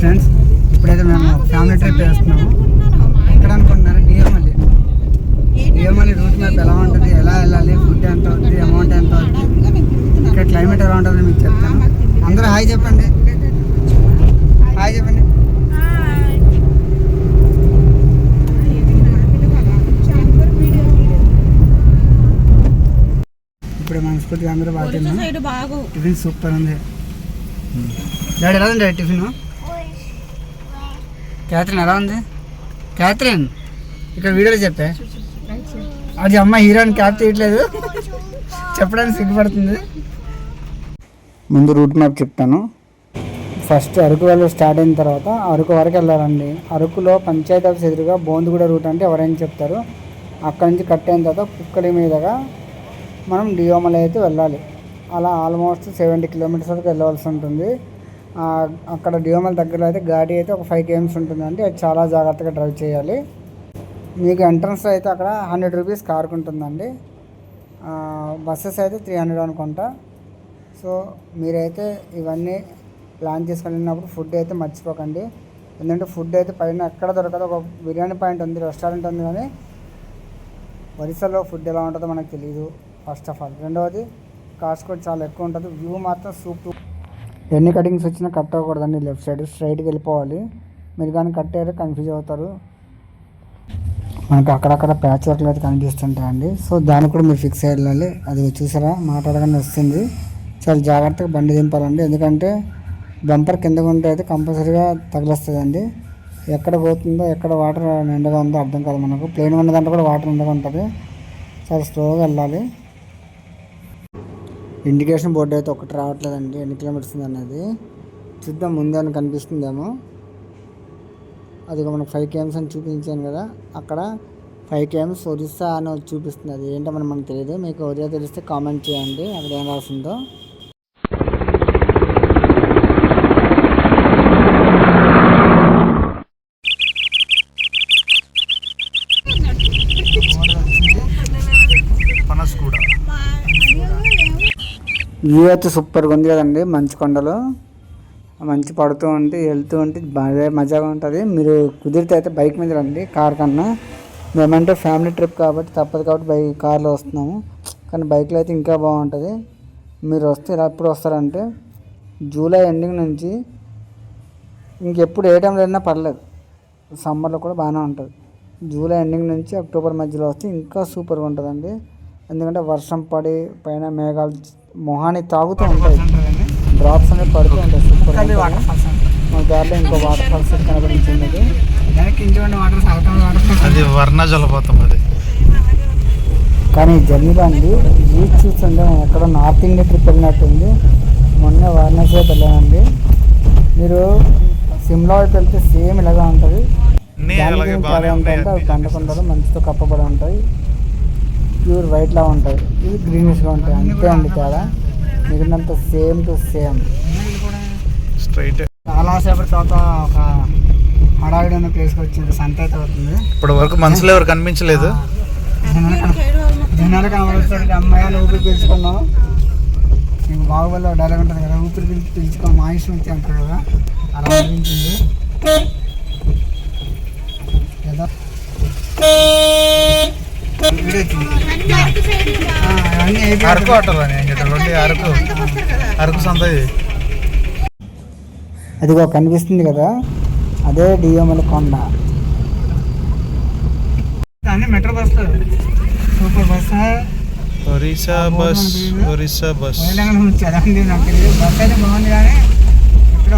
Friends ఇప్పుడైతే మేము family trip వేస్తున్నాము ఎక్కడ అనుకుంటున్నారు? డిఎంఎల్లి డిఎంఎల్లి రూట్ మ్యాప్ ఎలా ఉంటుంది? ఎలా వెళ్ళాలి? ఫుడ్ ఎంత అవుతుంది అమౌంట్ ఎంత అవుతుంది ఇక్కడ క్లైమేట్ ఎలా ఉంటుంది మీకు చెప్తాను. అందరూ హాయ్ చెప్పండి. హాయ్ చెప్పండి. ఇప్పుడు మనస్ఫూర్తిగా అందరూ బాగా. టిఫిన్ సూపర్ ఉంది. డాడీ ఎలా ఉంది టిఫిన్. క్యాథరిన్ ఎలా ఉంది? క్యాథరిన్ ఇక్కడ వీడియోలో చెప్పే. అది అమ్మ హీరోయిన్ క్యాప్ చేయట్లేదు చెప్పడానికి సిగ్గుపడుతుంది. ముందు రూట్ మ్యాప్ చెప్తాను ఫస్ట్ అరకు వెళ్ళి స్టార్ట్ అయిన తర్వాత అరకు వరకు వెళ్ళాలండి. అరకులో పంచాయతీ ఆఫీస్ ఎదురుగా బోందుగూడ రూట్ అంటే ఎవరైనా చెప్తారు. అక్కడి నుంచి కట్ అయిన తర్వాత కుక్కడి మీదుగా మనం డియోమల అయితే వెళ్ళాలి. అలా ఆల్మోస్ట్ సెవెంటీ కిలోమీటర్స్ వరకు వెళ్ళవలసి ఉంటుంది. అక్కడ డియోమల దగ్గర అయితే గాడి అయితే ఒక ఫైవ్ కేఎమ్స్ ఉంటుందండి. అది చాలా జాగ్రత్తగా డ్రైవ్ చేయాలి. మీకు ఎంట్రన్స్ అయితే అక్కడ హండ్రెడ్ రూపీస్ కార్కు ఉంటుందండి. బస్సెస్ అయితే త్రీ హండ్రెడ్ అనుకుంటా. సో మీరైతే ఇవన్నీ ప్లాన్ చేసుకొని వెళ్ళినప్పుడు ఫుడ్ అయితే మర్చిపోకండి. ఎందుకంటే ఫుడ్ అయితే పైన ఎక్కడ దొరకదు. ఒక బిర్యానీ పాయింట్ ఉంది రెస్టారెంట్ ఉంది కానీ ఒరిస్సాలో ఫుడ్ ఎలా ఉంటుందో మనకు తెలియదు ఫస్ట్ ఆఫ్ ఆల్. రెండవది కాస్ట్ కూడా చాలా ఎక్కువ ఉంటుంది. వ్యూ మాత్రం సూపర్. ఎన్ని కటింగ్స్ వచ్చినా కట్ అవ్వకూడదండి. లెఫ్ట్ సైడ్ స్ట్రైట్కి వెళ్ళిపోవాలి. మీరు కానీ కట్ అయ్యారు కన్ఫ్యూజ్ అవుతారు. మనకు అక్కడక్కడ ప్యాచ్ వర్క్లు అయితే కనిపిస్తుంటాయండి. సో దాన్ని కూడా మీరు ఫిక్స్ వెళ్ళాలి అది చూసారా? మాట్లాడగానే వస్తుంది. చాలా జాగ్రత్తగా బండి దింపాలండి. ఎందుకంటే బంపర్ కింద ఉంటే అయితే కంపల్సరీగా తగిలిస్తుందండి. ఎక్కడ పోతుందో ఎక్కడ వాటర్ నిండుగా ఉందో అర్థం కాదు మనకు. ప్లేన్ ఉన్న దాంట్లో కూడా వాటర్ నిండుగా ఉంటుంది. చాలా స్లోగా వెళ్ళాలి. ఇండికేషన్ బోర్డు అయితే ఒకటి రావట్లేదండి. ఎన్ని కిలోమీటర్స్ ఉంది అనేది చూద్దాం ముందే అని కనిపిస్తుందేమో. అది మనకు ఫైవ్ కేఎమ్స్ అని చూపించాను కదా. అక్కడ ఫైవ్ కేఎమ్స్ ఒరిస్సా అని చూపిస్తుంది. అది ఏంటో మనం మనకు తెలియదు మీకు ఒరియా తెలిస్తే కామెంట్ చేయండి. అక్కడ ఏం రాసిందో పనస్ కూడా వ్యూ అయితే సూపర్గా ఉంది కదండి మంచు కొండలు. మంచి పడుతూ ఉంటే వెళ్తూ ఉంటే బాగా మజాగా ఉంటుంది. మీరు కుదిరితే అయితే బైక్ మీద రండి కార్ కన్నా. మేమంటే ఫ్యామిలీ ట్రిప్ కాబట్టి తప్పదు కాబట్టి బైక్ కార్లో వస్తున్నాము. కానీ బైక్లో అయితే ఇంకా బాగుంటుంది. మీరు వస్తే ఎప్పుడు వస్తారంటే జూలై ఎండింగ్ నుంచి ఇంకెప్పుడు ఏ టైంలో అయినా పర్లేదు. సమ్మర్లో కూడా బాగానే ఉంటుంది. జూలై ఎండింగ్ నుంచి అక్టోబర్ మధ్యలో వస్తే ఇంకా సూపర్గా ఉంటుందండి. ఎందుకంటే వర్షం పడి పైన మేఘాలు మొహాన్ని తాగుతూ ఉంటాయి. డ్రాప్స్ అనేవి పడుతూ ఉంటాయి. సూపర్ మా దారిలో ఇంకో వాటర్ ఫాల్స్ కనబడించింది అది వర్ణ జలపాతం అది. కానీ జర్నీలో అండి బీచ్ చూస్తుంటే ఎక్కడో నార్త్ ఇండియా ట్రిప్ వెళ్ళినట్టుంది. మొన్న వారణాసి వైపు వెళ్ళానండి మీరు సిమ్లా వైపు వెళ్తే సేమ్ ఇలాగా ఉంటుంది. దాని అలాగే గురించి ఉంటాయంటే అవి మంచుతో కప్పబడి ఉంటాయి. ప్యూర్ వైట్ లా ఉంటాయి ఇవి గ్రీనిష్గా ఉంటాయి. అంతే అండి తేడా. మిగిలినంత సేమ్ టు సేమ్ స్ట్రైట్. చాలా సేపటి తర్వాత ఒక హడావిడి అనే ప్లేస్కి వచ్చింది. సంత అయితే అవుతుంది. ఇప్పటి వరకు మనుషులు ఎవరు కనిపించలేదు. జనాలు కన- జనాలు కనబడేసరికి అమ్మాయిలు ఊపిరి పీల్చుకున్నాం. మీకు బాహుబలిలో డైలాగ్ ఉంటుంది కదా ఊపిరి పీల్చి పీల్చుకో మా ఇష్టం వచ్చి అంటారు కదా. అలా అనిపించింది. ఏదో వీడియో అరకు ఆటోలు అని ఏంటంటే అరకు అరకు సంత అదిగో కనిపిస్తుంది కదా? అదే డిఎంఎల్ కొండ metro bus super bus Orissa bus Orissa bus. అదండి నాకు తెలియదు. బస్ అయితే బాగుంది కానీ ఇక్కడ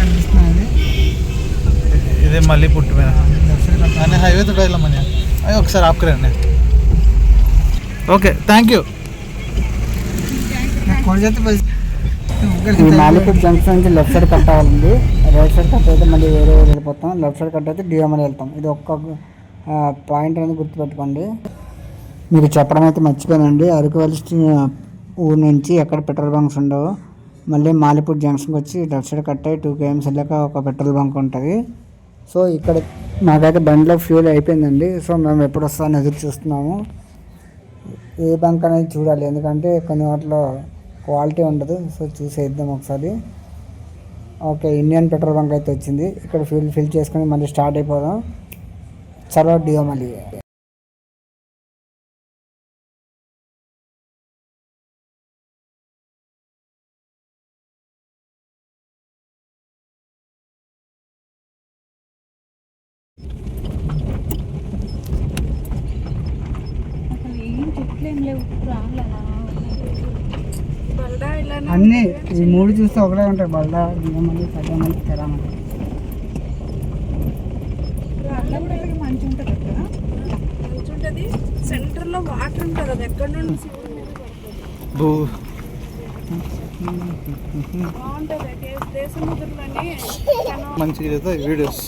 కనిపిస్తుంది ఇదే మళ్ళీ పుట్టు మీద. అని హైవే తో వెళ్ళమని. అయ్యి ఒకసారి ఆపుకురండి. ఓకే థ్యాంక్ యూ ఈ మాలిపూర్ జంక్షన్ నుంచి లెఫ్ట్ సైడ్ కట్ అవ్వాలండి రైట్ సైడ్ కట్ అయితే మళ్ళీ వేరే ఊరు వెళ్ళిపోతాం. లెఫ్ట్ సైడ్ కట్ అయితే డిఎంఎల్ వెళ్తాం. ఇది ఒక్క పాయింట్ అనేది గుర్తుపెట్టుకోండి. మీకు చెప్పడం అయితే మర్చిపోయానండి. అరకు వెళ్ళి ఊరు నుంచి ఎక్కడ పెట్రోల్ బంక్స్ ఉండవు. మళ్ళీ మాలిపూర్ జంక్షన్కి వచ్చి లెఫ్ట్ సైడ్ కట్ అయ్యి టూ కేఎంస్ వెళ్ళాక ఒక పెట్రోల్ బంక్ ఉంటుంది. సో ఇక్కడ మాకైతే బండిలో ఫ్యూల్ అయిపోయిందండి. సో మేము ఎప్పుడు వస్తామని ఎదురు చూస్తున్నాము. ఏ బంక్ అనేది చూడాలి. ఎందుకంటే కొన్ని వాటిలో క్వాలిటీ ఉండదు. సో చూసేద్దాం ఒకసారి. ఓకే ఇండియన్ పెట్రోల్ బంక్ అయితే వచ్చింది. ఇక్కడ ఫిల్ ఫిల్ చేసుకొని మళ్ళీ స్టార్ట్ అయిపోదాం. చలో డియో మళ్ళీ అసలు ఏం చెట్లేం లేవు రాళ్ళ అన్నీ ఈ మూడు చూస్తే ఒకటే ఉంటాయి. బల్దా దిగమని సగమని తెరమని మంచి ఉంటుంది కదా ఉంటది సెంటర్లో వాటర్ ఉంటుంది అది ఎక్కడ బాగుంటది. మంచిగా వీడియోస్.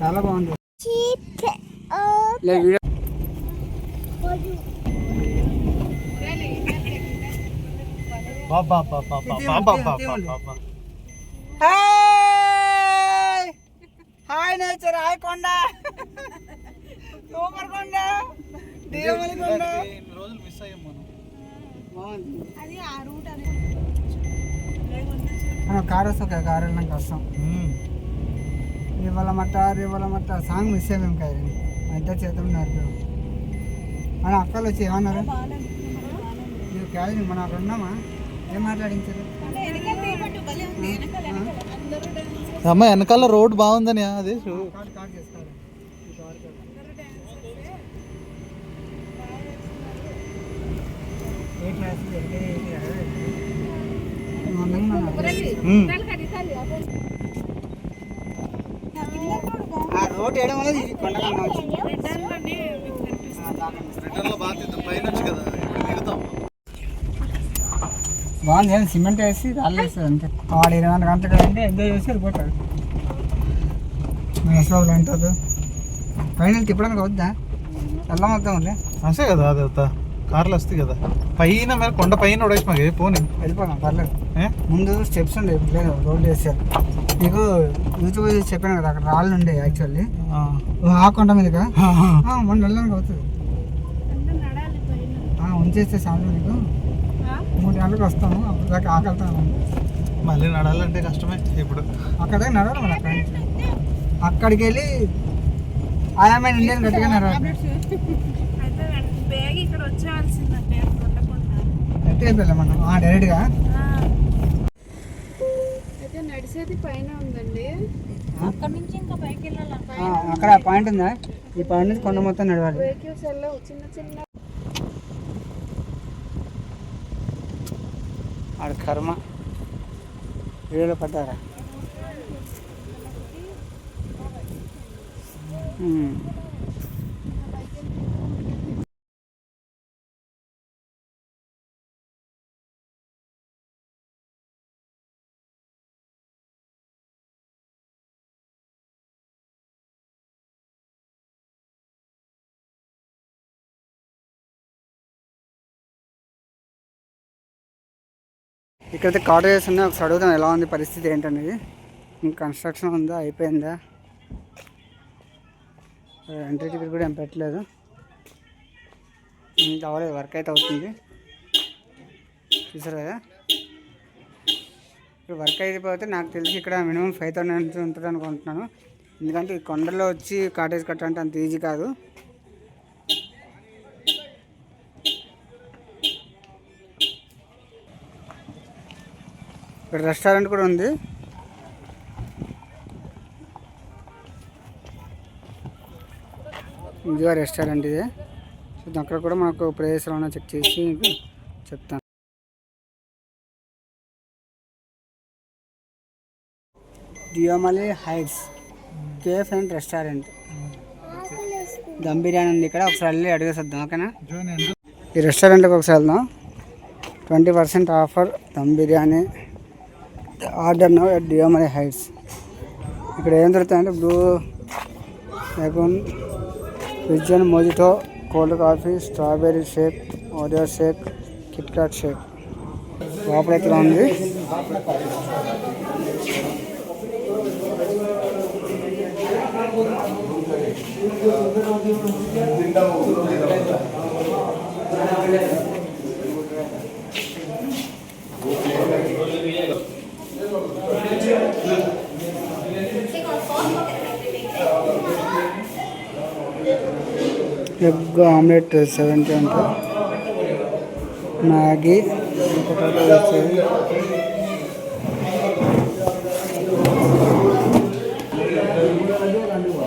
చాలా బాగుంది లే వీడియో బాబా బాబా బాబా బాబా బాబా. హాయ్! హాయ్ నేచర్ హాయ్ కొండ. సూపర్ కొండ. దేవమలి కొండ. రోజులు మిస్ అయ్యాం మనం. బాగుంది. అది ఆ రూట్ అది. మనం కారు వస్తాం కారు వెళ్ళినాక వస్తాం రేవల మట్ట రేవల మట్ట సాంగ్ మిస్ అయ్యాం కదా. మా ఇద్దరు చేద్దాం నడిపాం మన అక్కలు వచ్చి ఏమన్నారు? నీకు కాదు మన అక్కడ ఉన్నామా? అమ్మ వెనకాల రోడ్ బాగుందని అది రోడ్. వేయడం రిటర్న్లో బాగా పైన కదా. బాగుంది ఏం సిమెంట్ వేసి రాళ్ళు వేస్తుంది అంతే. వాడు ఇరవై నాలుగు గంటలు అంటే ఎంజాయ్ చేసి వెళ్ళిపోతాడు. మేసోళ్ళు ఉంటుంది పైన తిప్పడానికి వద్దా? వెళ్ళం వద్దాం ఉండే అంతే కదా అది అవుతా కార్లు వస్తాయి కదా. పైన మీద కొండ పైన ఉడేసి మాకు పోనీ. వెళ్ళిపోదాం పర్లేదు. ఏ? ముందు స్టెప్స్ ఉండే ఇప్పుడు లేదు రోడ్డు వేసారు. నీకు యూట్యూబ్ చూసి చెప్పాను కదా అక్కడ రాళ్ళు ఉండే యాక్చువల్లీ. ఆ. ఆ కొండ మీదగా మొన్న వెళ్ళడానికి అవుతుంది ఉంచేస్తే సాయంత్రం నీకు. మూడు గంటలకు వస్తాము. అప్పుడు దాకా ఆకలితాము మళ్ళీ నడాలంటే కష్టమే ఇప్పుడు. అక్కడ దాకా నడవాలి మరి అక్కడ. అక్కడికి వెళ్ళి ఆయా ఇండియన్ గట్టిగా నడవాలి. అయితే బ్యాగ్ ఇక్కడ వచ్చేయాల్సిందంటే ఉండకుండా. గట్టిగా వెళ్ళాం మనం? ఆ, డైరెక్ట్గా అయితే నడిచేది పైన ఉందండి. అక్కడ నుంచి ఇంకా పైకి వెళ్ళాలి? అక్కడ పాయింట్ ఉందా? ఈ పాయింట్ నుంచి కొండ మొత్తం నడవాలి. చిన్న చిన్న ఆడ కర్మ. వీడియోలో పడ్డారా? ఇక్కడైతే కాటేజెస్ ఉన్నాయి ఒకసారి అడుగుతాను ఎలా ఉంది పరిస్థితి ఏంటనేది. ఇంకా కన్స్ట్రక్షన్ ఉందా? అయిపోయిందా? ఎంట్రీ టికెట్ కూడా ఏం పెట్టలేదు. అవ్వలేదు వర్క్ అయితే అవుతుంది. చూసారు కదా? ఇప్పుడు వర్క్ అయిపోతే నాకు తెలిసి ఇక్కడ మినిమం ఫైవ్ థౌసండ్ నుంచి ఉంటుంది అనుకుంటున్నాను. ఎందుకంటే ఈ కొండలో వచ్చి కాటేజ్ కట్టాలంటే అంత ఈజీ కాదు. ఇక్కడ రెస్టారెంట్ కూడా ఉంది. ఇదిగా రెస్టారెంట్ ఇది. సో అక్కడ కూడా మనకు ప్లేస్ ఏమైనా చెక్ చేసి చెప్తాను. Deomali Heights cafe and restaurant. Dum biryani ఉంది ఇక్కడ. ఒకసారి వెళ్ళి అడిగేసేద్దాం ఓకేనా? ఈ రెస్టారెంట్కి ఒకసారి వెళ్దాం. Twenty percent offer dum biryani. Order now at Deomali Heights ఇక్కడ ఏం దొరుకుతాయంటే blue lagoon virgin mojito cold coffee strawberry shake Oreo shake Kit Kat shake. లోపల ఎట్లా ఉంది? ఎగ్ ఆమ్లెట్ సెవెంటీ అంట. మ్యాగీ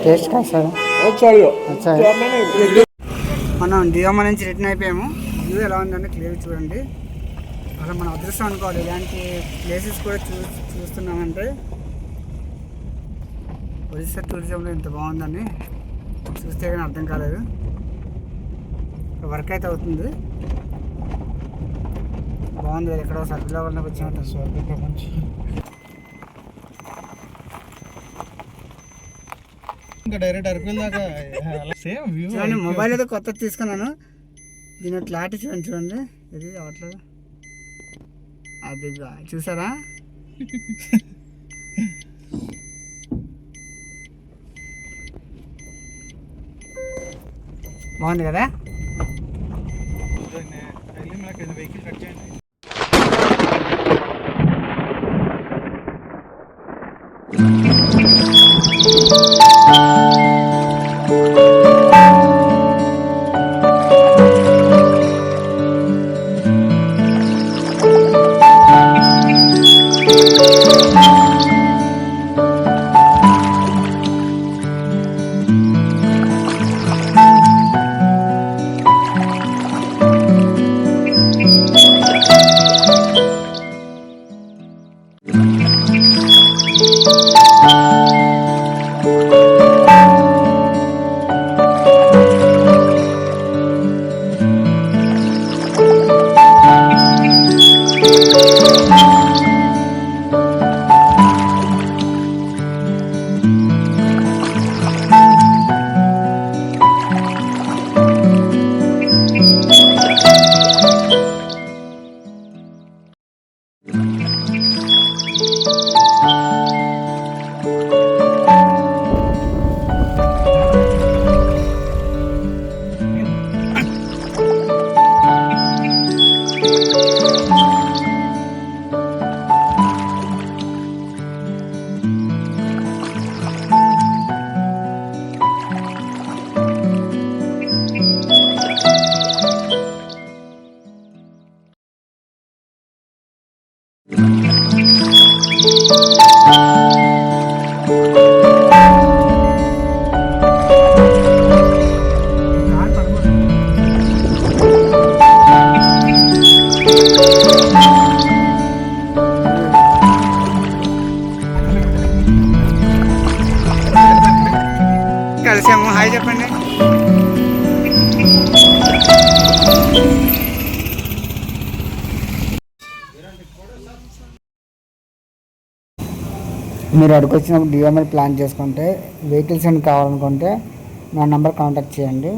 టేస్ట్ కాదు సార్ మనం డియోమా నుంచి రిటర్న్ అయిపోయాము. వ్యూ ఎలా ఉందంటే క్లియర్ చూడండి. అసలు మన అదృష్టం అనుకోవాలి. ఇలాంటి ప్లేసెస్ కూడా చూ చూస్తున్నామంటే ఒరిస్సా టూరిజంలో ఇంత బాగుందని చూస్తే కానీ అర్థం కాలేదు. వర్క్ అయితే అవుతుంది. బాగుంది ఎక్కడో సర్కిల్లో వల్ల వచ్చినట్టు స్వర్గ ప్రపంచం ఇంకా డైరెక్ట్ అరకుల దాకా సేమ్ వ్యూ మొబైల్ అయితే కొత్త తీసుకున్నాను. దీని క్లారిటీ చూడండి చూడండి. ఇది అవట్లేదు. అదిగో చూసారా? బాగుంది కదా? Música కార్ మీరు అక్కడికి వచ్చినప్పుడు డిఎంఎల్ ప్లాన్ చేసుకుంటే వెహికల్స్ అని కావాలనుకుంటే నా నెంబర్ కాంటాక్ట్ చేయండి.